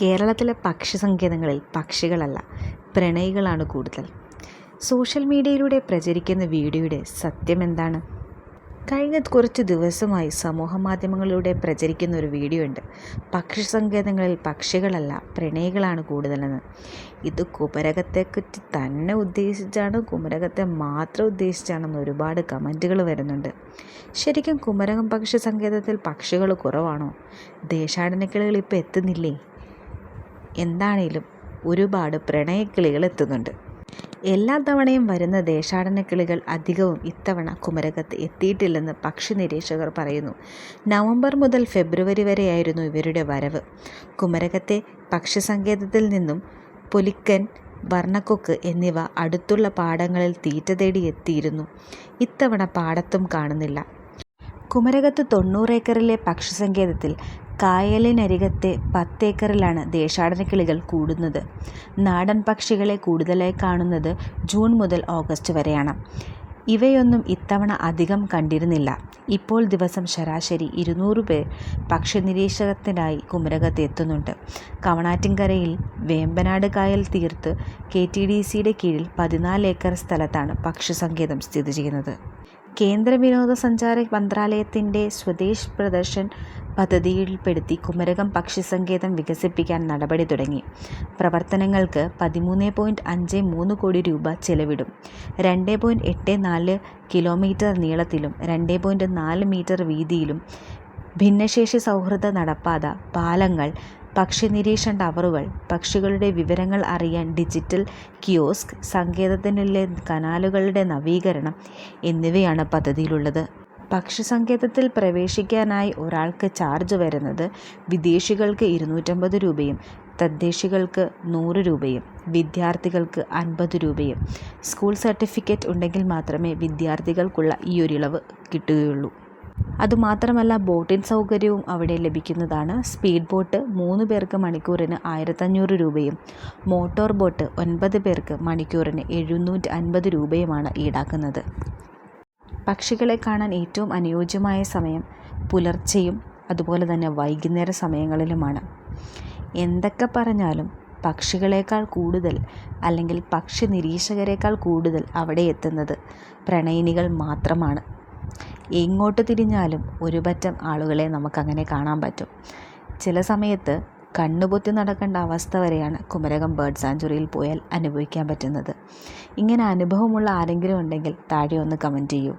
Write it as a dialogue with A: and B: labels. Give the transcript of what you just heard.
A: കേരളത്തിലെ പക്ഷി സങ്കേതങ്ങളിൽ പക്ഷികളല്ല പ്രണയികളാണ് കൂടുതൽ. സോഷ്യൽ മീഡിയയിലൂടെ പ്രചരിക്കുന്ന വീഡിയോയുടെ സത്യം എന്താണ് കഴിഞ്ഞ കുറച്ച് ദിവസമായി സമൂഹ മാധ്യമങ്ങളിലൂടെ പ്രചരിക്കുന്ന ഒരു വീഡിയോ ഉണ്ട്. പക്ഷി സങ്കേതങ്ങളിൽ പക്ഷികളല്ല പ്രണയികളാണ് കൂടുതലെന്ന്. ഇത് കുമരകത്തെക്കുറിച്ച് തന്നെ ഉദ്ദേശിച്ചാണ് കുമരകത്തെ മാത്രം ഉദ്ദേശിച്ചാണെന്ന് ഒരുപാട് കമന്റുകൾ വരുന്നുണ്ട്. ശരിക്കും കുമരകം പക്ഷി സങ്കേതത്തിൽ പക്ഷികൾ കുറവാണോ? ദേശാടനക്കിളികൾ ഇപ്പോൾ എത്തുന്നില്ലേ? എന്താണേലും ഒരുപാട് പ്രണയക്കിളികൾ എത്തുന്നുണ്ട്. എല്ലാ തവണയും വരുന്ന ദേശാടന കിളികൾ അധികവും ഇത്തവണ കുമരകത്ത് എത്തിയിട്ടില്ലെന്ന് പക്ഷി നിരീക്ഷകർ പറയുന്നു. നവംബർ മുതൽ ഫെബ്രുവരി വരെയായിരുന്നു ഇവരുടെ വരവ്. കുമരകത്തെ പക്ഷി സങ്കേതത്തിൽ നിന്നും പൊലിക്കൻ വർണക്കൊക്ക് എന്നിവ അടുത്തുള്ള പാടങ്ങളിൽ തീറ്റ തേടി എത്തിയിരുന്നു. ഇത്തവണ പാടത്തും കാണുന്നില്ല. കുമരകത്ത് തൊണ്ണൂറേക്കറിലെ പക്ഷി സങ്കേതത്തിൽ കായലിനരികത്തെ പത്തേക്കറിലാണ് ദേശാടനക്കിളികൾ കൂടുന്നത്. നാടൻ പക്ഷികളെ കൂടുതലായി കാണുന്നത് ജൂൺ മുതൽ ഓഗസ്റ്റ് വരെയാണ്. ഇവയൊന്നും ഇത്തവണ അധികം കണ്ടിരുന്നില്ല. ഇപ്പോൾ ദിവസം ശരാശരി ഇരുന്നൂറ് പേർ പക്ഷി നിരീക്ഷകത്തിനായി കുമരകത്ത് എത്തുന്നുണ്ട്. കവണാറ്റിൻകരയിൽ വേമ്പനാട് കായൽ തീർത്ത് കെ ടി ഡി സിയുടെ കീഴിൽ പതിനാല് ഏക്കർ സ്ഥലത്താണ് പക്ഷി സങ്കേതം സ്ഥിതി ചെയ്യുന്നത്. കേന്ദ്ര വിനോദസഞ്ചാര മന്ത്രാലയത്തിന്റെ സ്വദേശ് പ്രദർശൻ പദ്ധതിയിൽപ്പെടുത്തി കുമരകം പക്ഷി സങ്കേതം വികസിപ്പിക്കാൻ നടപടി തുടങ്ങി. പ്രവർത്തനങ്ങൾക്ക് പതിമൂന്ന് പോയിന്റ് അഞ്ച് മൂന്ന് കോടി രൂപ ചെലവിടും. രണ്ട് പോയിന്റ് എട്ട് നാല് കിലോമീറ്റർ നീളത്തിലും രണ്ട് പോയിന്റ് നാല് മീറ്റർ വീതിയിലും ഭിന്നശേഷി സൗഹൃദ നടപ്പാത പാലങ്ങൾ പക്ഷി നിരീക്ഷണ ടവറുകൾ പക്ഷികളുടെ വിവരങ്ങൾ അറിയാൻ ഡിജിറ്റൽ കിയോസ്ക് സങ്കേതത്തിനുള്ളിലെ കനാലുകളുടെ നവീകരണം എന്നിവയാണ് പദ്ധതിയിലുള്ളത്. പക്ഷി സങ്കേതത്തിൽ പ്രവേശിക്കാനായി ഒരാൾക്ക് ചാർജ് വരുന്നത് വിദേശികൾക്ക് ഇരുന്നൂറ്റമ്പത് രൂപയും തദ്ദേശികൾക്ക് നൂറ് രൂപയും വിദ്യാർത്ഥികൾക്ക് അൻപത് രൂപയും. സ്കൂൾ സർട്ടിഫിക്കറ്റ് ഉണ്ടെങ്കിൽ മാത്രമേ വിദ്യാർത്ഥികൾക്കുള്ള ഈ ഒരു ഇളവ് കിട്ടുകയുള്ളൂ. അതുമാത്രമല്ല ബോട്ടിൻ സൗകര്യവും അവിടെ ലഭിക്കുന്നതാണ്. സ്പീഡ് ബോട്ട് മൂന്ന് പേർക്ക് മണിക്കൂറിന് ആയിരത്തഞ്ഞൂറ് രൂപയും മോട്ടോർ ബോട്ട് ഒൻപത് പേർക്ക് മണിക്കൂറിന് എഴുന്നൂറ്റി അൻപത് രൂപയുമാണ് ഈടാക്കുന്നത്. പക്ഷികളെ കാണാൻ ഏറ്റവും അനുയോജ്യമായ സമയം പുലർച്ചെയും അതുപോലെ തന്നെ വൈകുന്നേര സമയങ്ങളിലുമാണ്. എന്തൊക്കെ പറഞ്ഞാലും പക്ഷികളേക്കാൾ കൂടുതൽ അല്ലെങ്കിൽ പക്ഷി നിരീക്ഷകരേക്കാൾ കൂടുതൽ അവിടെ എത്തുന്നത് പ്രണയിനികൾ മാത്രമാണ്. എങ്ങോട്ട് തിരിഞ്ഞാലും ഒരുപറ്റം ആളുകളെ നമുക്കങ്ങനെ കാണാൻ പറ്റും. ചില സമയത്ത് കണ്ണുപൊത്തി നടക്കേണ്ട അവസ്ഥ വരെയാണ് കുമരകം ബേർഡ് സാഞ്ചുറിയിൽ പോയാൽ അനുഭവിക്കാൻ പറ്റുന്നത്. ഇങ്ങനെ അനുഭവമുള്ള ആരെങ്കിലും ഉണ്ടെങ്കിൽ താഴെ ഒന്ന് കമന്റ് ചെയ്യൂ.